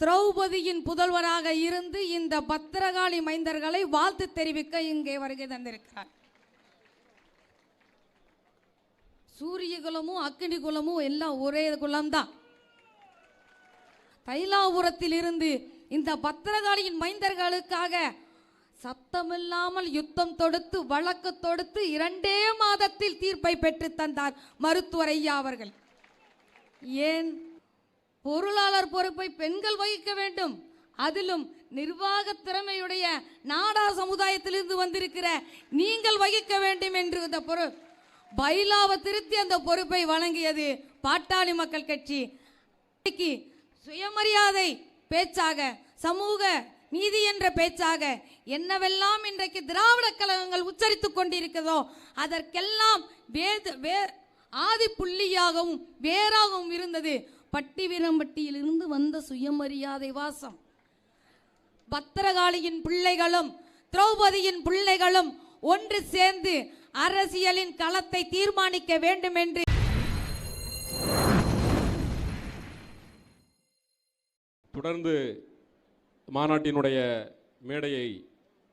திரௌபதியின் புதல்வராக இருந்து இந்த பத்திரகாளி மைந்தர்களை வாழ்த்து தெரிவிக்க இங்கே வருகை தந்திருக்கிறார். சூரிய குலமும் அக்கினி குலமும் எல்லாம் ஒரே குலம்தான். தைலாபுரத்தில் இருந்து இந்த பத்திரகாளியின் மைந்தர்களுக்காக சத்தமில்லாமல் யுத்தம் தொடுத்து வழக்கு தொடுத்து இரண்டே மாதத்தில் தீர்ப்பை பெற்று தந்தார் மருத்துவர் ஐயா அவர்கள். ஏன்? பொருளாளர் பொறுப்பை பெண்கள் வகிக்க வேண்டும். அதிலும் நிர்வாக திறமையுடைய நாடா சமுதாயத்திலிருந்து வந்திருக்கிற நீங்கள் வகிக்க வேண்டும் என்று இந்த பொறு பைலாவை திருத்தி அந்த பொறுப்பை வழங்கியது பாட்டாளி மக்கள் கட்சி. சுயமரியாதை பேச்சாக சமூக நீதி என்ற பேச்சாக என்னவெல்லாம் இன்றைக்கு திராவிட கழகங்கள் உச்சரித்து கொண்டிருக்கிறதோ அதற்கெல்லாம் வேத வே ஆதி புள்ளியாகவும் வேறாகவும் இருந்தது. பட்டி வீரம்பட்டியிலிருந்து வந்த சுயமரியாதை வாசம். பத்திரகாளியின் பிள்ளைகளும் திரௌபதியின் பிள்ளைகளும் ஒன்று சேர்ந்து அரசியலின் களத்தை தீர்மானிக்க வேண்டும் என்று தொடர்ந்து மாநாட்டினுடைய மேடையை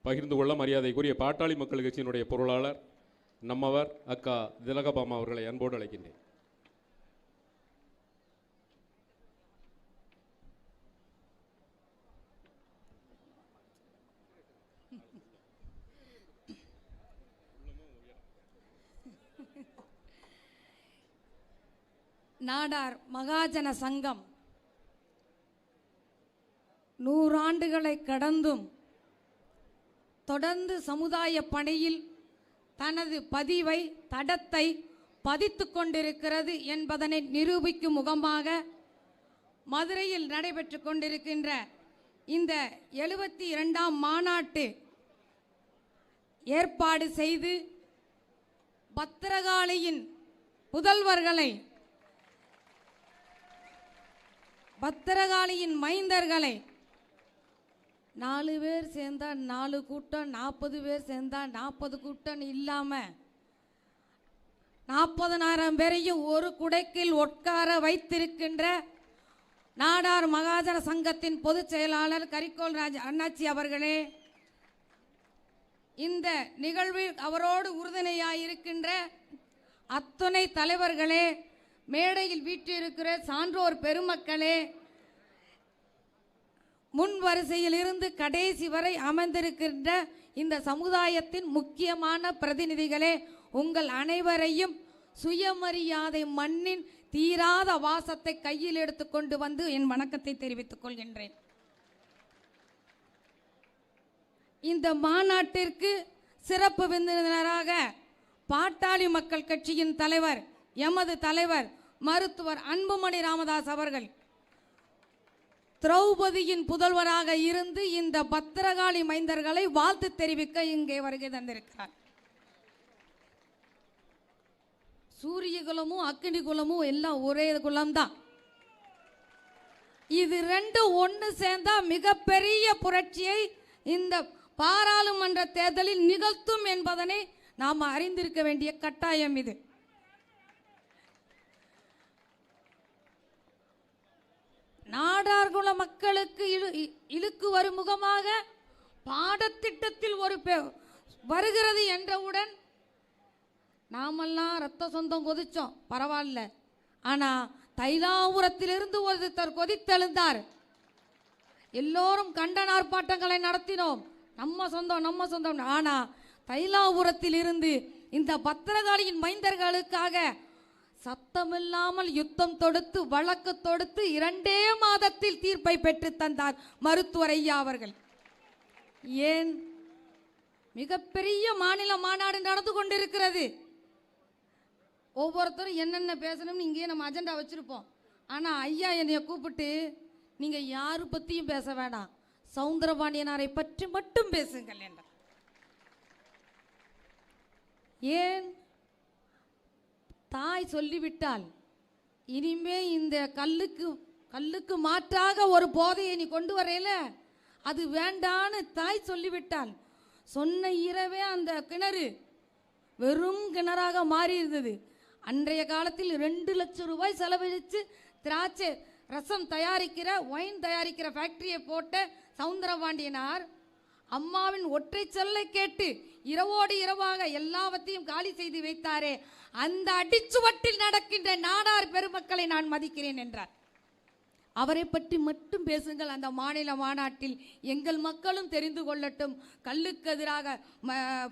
பகிர்ந்து கொள்ள மரியாதைக்குரிய பாட்டாளி மக்கள் கட்சியினுடைய பொருளாளர் நம்மவர் அக்கா திலகபாமா அவர்களை அன்போடு அழைக்கின்றேன். நாடார் மகாஜன சங்கம். நூறாண்டுகளை கடந்தும் தொடர்ந்து சமுதாய பணியில் தனது பதிவை தடத்தை பதித்து கொண்டிருக்கிறது என்பதனை நிரூபிக்கும் முகமாக மதுரையில் நடைபெற்று கொண்டிருக்கின்ற இந்த எழுபத்தி இரண்டாம் மாநாட்டு ஏற்பாடு செய்து பத்திரகாளியின் புதல்வர்களை பத்திரகாளியின் மைந்தர்களை நாலு பேர் சேர்ந்தா நாலு கூட்டம் நாற்பது பேர் சேர்ந்தா நாற்பது கூட்டம் இல்லாமல் நாற்பதனாயிரம் பேரையும் ஒரு குடைக்கில் உட்கார வைத்திருக்கின்ற நாடார் மகாஜன சங்கத்தின் பொதுச் செயலாளர் கரிக்கோல் ராஜ் அண்ணாச்சி அவர்களே இந்த நிகழ்வில் அவரோடு உறுதுணையாயிருக்கின்ற அத்துணை தலைவர்களே மேடையில் வீற்றிருக்கிற சான்றோர் பெருமக்களே முன் வரிசையில் இருந்து கடைசி வரை அமர்ந்திருக்கின்ற இந்த சமுதாயத்தின் முக்கியமான பிரதிநிதிகளே உங்கள் அனைவரையும் சுயமரியாதை மண்ணின் தீராத வாசத்தை கையில் எடுத்துக்கொண்டு வந்து என் வணக்கத்தை தெரிவித்துக் கொள்கின்றேன். இந்த மாநாட்டிற்கு சிறப்பு விருந்தினராக பாட்டாளி மக்கள் கட்சியின் தலைவர் எமது தலைவர் மருத்துவர் அன்புமணி ராமதாஸ் அவர்கள் திரௌபதியின் புதல்வராக இருந்து இந்த பத்திரகாளி மைந்தர்களை வாழ்த்து தெரிவிக்க இங்கே வருகை தந்திருக்கிறார். சூரிய குலமும் அக்னி குலமும் எல்லாம் ஒரே குலம்தான். இது ரெண்டு ஒன்று சேர்ந்தா மிகப்பெரிய புரட்சியை இந்த பாராளுமன்ற தேர்தலில் நிகழ்த்தும் என்பதனை நாம் அறிந்திருக்க வேண்டிய கட்டாயம் இது. நாடார்குல மக்களுக்கு இழு இ- இழுக்கு வரும் முகமாக பாடத்திட்டத்தில் ஒரு பெ- வருகிறது என்றவுடன் நாமெல்லாம் ரத்த சொந்தம் கொதிச்சோம். பரவாயில்ல. ஆனால் தைலாபுரத்திலிருந்து ஒருத்தர் கொதித்தெழுந்தார். எல்லோரும் கண்டன ஆர்ப்பாட்டங்களை நடத்தினோம். நம்ம சொந்தம் நம்ம சொந்தம் ஆனா தைலாபுரத்தில் இருந்து இந்த பத்திரகாளியின் மைந்தர்களுக்காக சத்தமில்லாமல் யுத்தம் தொடுத்து வழக்கு தொடுத்து இரண்டே மாதத்தில் தீர்ப்பை பெற்று தந்தார் மருத்துவர் ஐயா அவர்கள். ஏன்? மிகப்பெரிய மாநில மாநாடு நடந்து கொண்டிருக்கிறது. ஒவ்வொருத்தரும் என்னென்ன பேசணும்னு இங்கேயே நம்ம அஜெண்டா வச்சிருப்போம். ஆனால் ஐயா என்னைய கூப்பிட்டு நீங்கள் யாரு பற்றியும் பேச வேண்டாம் சவுந்தரபாண்டியனாரை பற்றி மட்டும் பேசுங்கள் என்றார். ஏன்? தாய் சொல்லிவிட்டால் இனிமே இந்த கல்லுக்கு கல்லுக்கு மாற்றாக ஒரு போதையை நீ கொண்டு வரையில? அது வேண்டான்னு தாய் சொல்லிவிட்டால் சொன்ன இரவே அந்த கிணறு வெறும் கிணறாக மாறி இருந்தது அன்றைய காலத்தில் ரெண்டு லட்சம் ரூபாய் செலவழித்து திராட்சை ரசம் தயாரிக்கிற ஒயின் தயாரிக்கிற ஃபேக்ட்ரியை போட்ட சவுந்தரபாண்டியனார் அம்மாவின் ஒற்றை சொல்லை கேட்டு இரவோடு இரவாக எல்லாவற்றையும் காலி செய்து வைத்தாரே. அந்த அடிச்சுவட்டில் நடக்கின்ற நாடார் பெருமக்களை நான் மதிக்கிறேன் என்றார். அவரை பற்றி மட்டும் பேசுங்கள். அந்த மாநில மாநாட்டில் எங்கள் மக்களும் தெரிந்து கொள்ளட்டும். கல்லுக்கு எதிராக ம-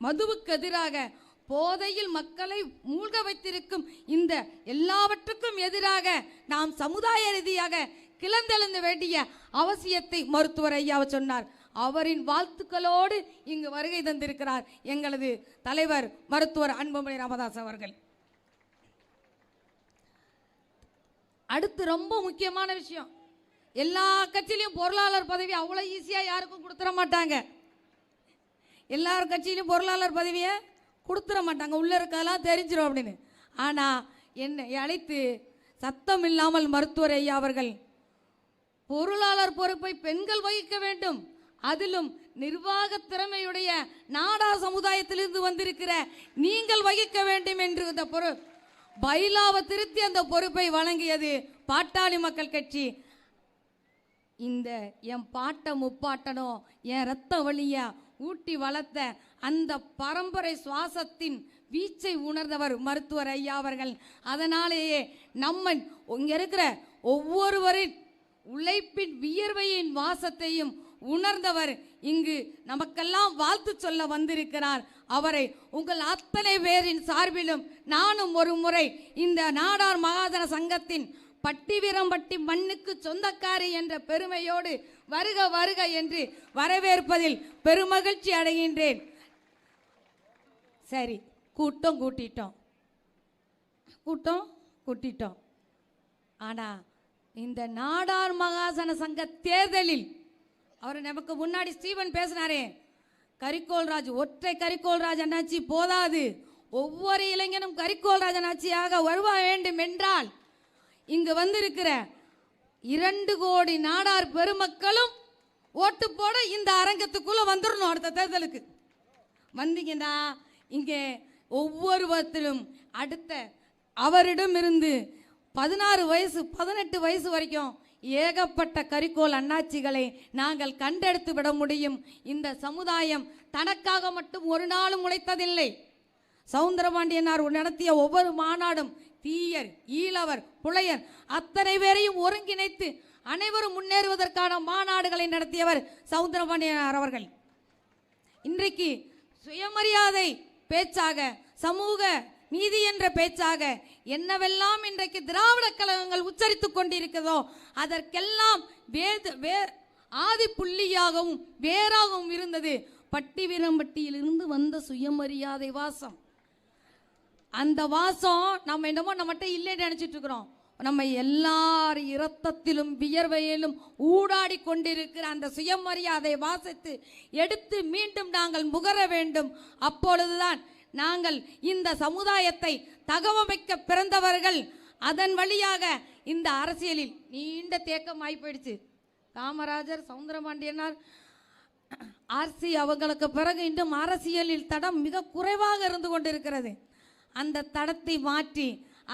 மதுவுக்கு எதிராக போதையில் மக்களை மூழ்க வைத்திருக்கும் இந்த எல்லாவற்றுக்கும் எதிராக நாம் சமுதாய ரீதியாக கிளந்தெழுந்த வேண்டிய அவசியத்தை மருத்துவர் ஐயாவை சொன்னார். அவரின் வாழ்த்துக்களோடு இங்கு வருகை தந்திருக்கிறார் எங்களது தலைவர் மருத்துவர் அன்புமணி ராமதாஸ் அவர்கள். அடுத்து ரொம்ப முக்கியமான விஷயம். எல்லா கட்சியிலையும் பொருளாளர் பதவி அவ்வளோ ஈஸியாக யாருக்கும் கொடுத்துட மாட்டாங்க. எல்லார் கட்சியிலையும் பொருளாளர் பதவியை கொடுத்துட மாட்டாங்க. உள்ளே இருக்கெல்லாம் தெரிஞ்சிடும் அப்படின்னு. ஆனால் என்னை அழைத்து சத்தம் இல்லாமல் மருத்துவர் ஐயா அவர்கள் பொருளாளர் பொறுப்பை பெண்கள் வகிக்க வேண்டும். அதிலும் நிர்வாக திறமையுடைய நாடா சமுதாயத்திலிருந்து வந்திருக்கிற நீங்கள் வகிக்க வேண்டும் என்று இந்த பொறு பைலாவை திருத்தி அந்த பொறுப்பை வழங்கியது பாட்டாளி மக்கள் கட்சி. இந்த என் பாட்ட முப்பாட்டனோ என் ரத்த வழியா ஊட்டி வளர்த்த அந்த பரம்பரை சுவாசத்தின் வீச்சை உணர்ந்தவர் மருத்துவர் ஐயா அவர்கள். அதனாலேயே நம்ம இங்க இருக்கிற ஒவ்வொருவரின் உழைப்பின் வியர்வையின் வாசத்தையும் உணர்ந்தவர் இங்கு நமக்கெல்லாம் வாழ்த்து சொல்ல வந்திருக்கிறார். அவரை உங்கள் அத்தனை பேரின் சார்பிலும் நானும் ஒரு முறை இந்த நாடார் மகாஜன சங்கத்தின் பட்டி வீரம்பட்டி மண்ணுக்கு சொந்தக்காரி என்ற பெருமையோடு வருக வருக என்று வரவேற்பதில் பெருமகிழ்ச்சி அடைகின்றேன். சரி கூட்டம் கூட்டிட்டோம். கூட்டம் கூட்டிட்டோம். ஆனா இந்த நாடார் மகாசன சங்க தேர்தலில் அவர் நமக்கு முன்னாடி ஸ்டீவன் பேசினாரே கரிக்கோல் ராஜ் ஒற்றை கரிக்கோல்ராஜ் அண்ணாச்சி போதாது. ஒவ்வொரு இளைஞனும் கரிக்கோல்ராஜ் அண்ணாச்சியாக வருவா வேண்டும் என்றால் இங்கு வந்திருக்கிற இரண்டு கோடி நாடார் பெருமக்களும் ஓட்டு போட இந்த அரங்கத்துக்குள்ள வந்துடணும் அடுத்த தேர்தலுக்கு. வந்தீங்கன்னா இங்கே ஒவ்வொருவத்திலும் அடுத்த அவரிடமிருந்து பதினாறு வயசு பதினெட்டு வயசு வரைக்கும் ஏகப்பட்ட கரிக்கோல் அண்ணாச்சிகளை நாங்கள் கண்டெடுத்து விட முடியும். இந்த சமுதாயம் தனக்காக மட்டும் ஒரு நாளும் உழைத்ததில்லை. சவுந்தரபாண்டியனார் நடத்திய ஒவ்வொரு மாநாடும் தீயர் ஈழவர் புலையர் அத்தனை பேரையும் ஒருங்கிணைத்து அனைவரும் முன்னேறுவதற்கான மாநாடுகளை நடத்தியவர் சவுந்தரபாண்டியனார் அவர்கள். இன்றைக்கு சுயமரியாதை பேச்சாக சமூக நீதி என்ற பேச்சாக என்னவெல்லாம் இன்றைக்கு திராவிட கழகங்கள் உச்சரித்துக் கொண்டிருக்கிறதோ அதற்கெல்லாம் வேத வே ஆதி புள்ளியாகவும் வேறாகவும் இருந்தது. பட்டி வீரம்பட்டியிலிருந்து வந்த சுயமரியாதை வாசம். அந்த வாசம் நம்ம என்னமோ நம்மகிட்ட இல்லைன்னு நினச்சிட்டு இருக்கிறோம் நம்ம எல்லார் இரத்தத்திலும் வியர்வையிலும் ஊடாடி கொண்டிருக்கிற அந்த சுயமரியாதை வாசத்து எடுத்து மீண்டும் நாங்கள் முகர வேண்டும். அப்பொழுதுதான் நாங்கள் இந்த சமுதாயத்தை தகவமைக்க பிறந்தவர்கள். அதன் வழியாக இந்த அரசியலில் நீண்ட தேக்கம் ஆகிப்போயிடுச்சு காமராஜர் சவுந்தரபாண்டியனார் ஆர்சி அவங்களுக்கு பிறகு இன்னும் அரசியலில் தடம் மிக குறைவாக இருந்து கொண்டிருக்கிறது. அந்த தடத்தை மாற்றி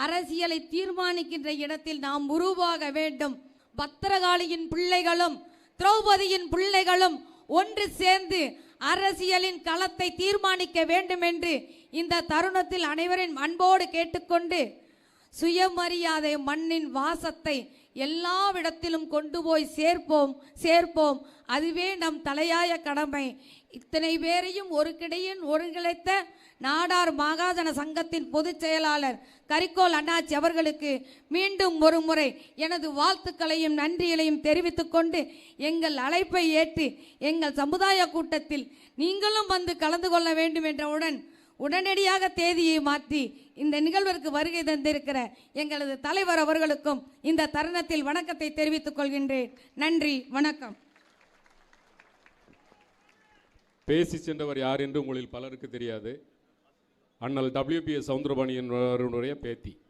அரசியலை தீர்மானிக்கின்ற இடத்தில் நாம் உருவாக வேண்டும். பத்திரகாளியின் பிள்ளைகளும் திரௌபதியின் பிள்ளைகளும் ஒன்று சேர்ந்து அரசியலின் களத்தை தீர்மானிக்க வேண்டும் என்று இந்த தருணத்தில் அனைவரின் அன்போடு கேட்டுக்கொண்டு சுயமரியாதை மண்ணின் வாசத்தை எல்லாவிடத்திலும் கொண்டு போய் சேர்ப்போம் சேர்ப்போம். அதுவே நம் தலையாய கடமை. இத்தனை பேரையும் ஒரு கிடையின் ஒருங்கிணைத்த நாடார் மகாஜன சங்கத்தின் பொதுச் செயலாளர் கரிக்கோல் அண்ணாச்சி அவர்களுக்கு மீண்டும் ஒரு முறை எனது வாழ்த்துக்களையும் நன்றிகளையும் தெரிவித்துக் கொண்டு எங்கள் அழைப்பை ஏற்று எங்கள் சமுதாய கூட்டத்தில் நீங்களும் வந்து கலந்து கொள்ள வேண்டும் என்றவுடன் உடனடியாக தேதியை மாற்றி இந்த நிகழ்விற்கு வருகை தந்திருக்கிற எங்களது தலைவர் அவர்களுக்கும் இந்த தருணத்தில் வணக்கத்தை தெரிவித்துக் கொள்கின்றேன். நன்றி வணக்கம். பேசி சென்றவர் யார் என்று உங்களில் பலருக்கு தெரியாது. அண்ணல் டபிள்யூபிஎஸ் சவுந்தரபாணியனுடைய பேத்தி.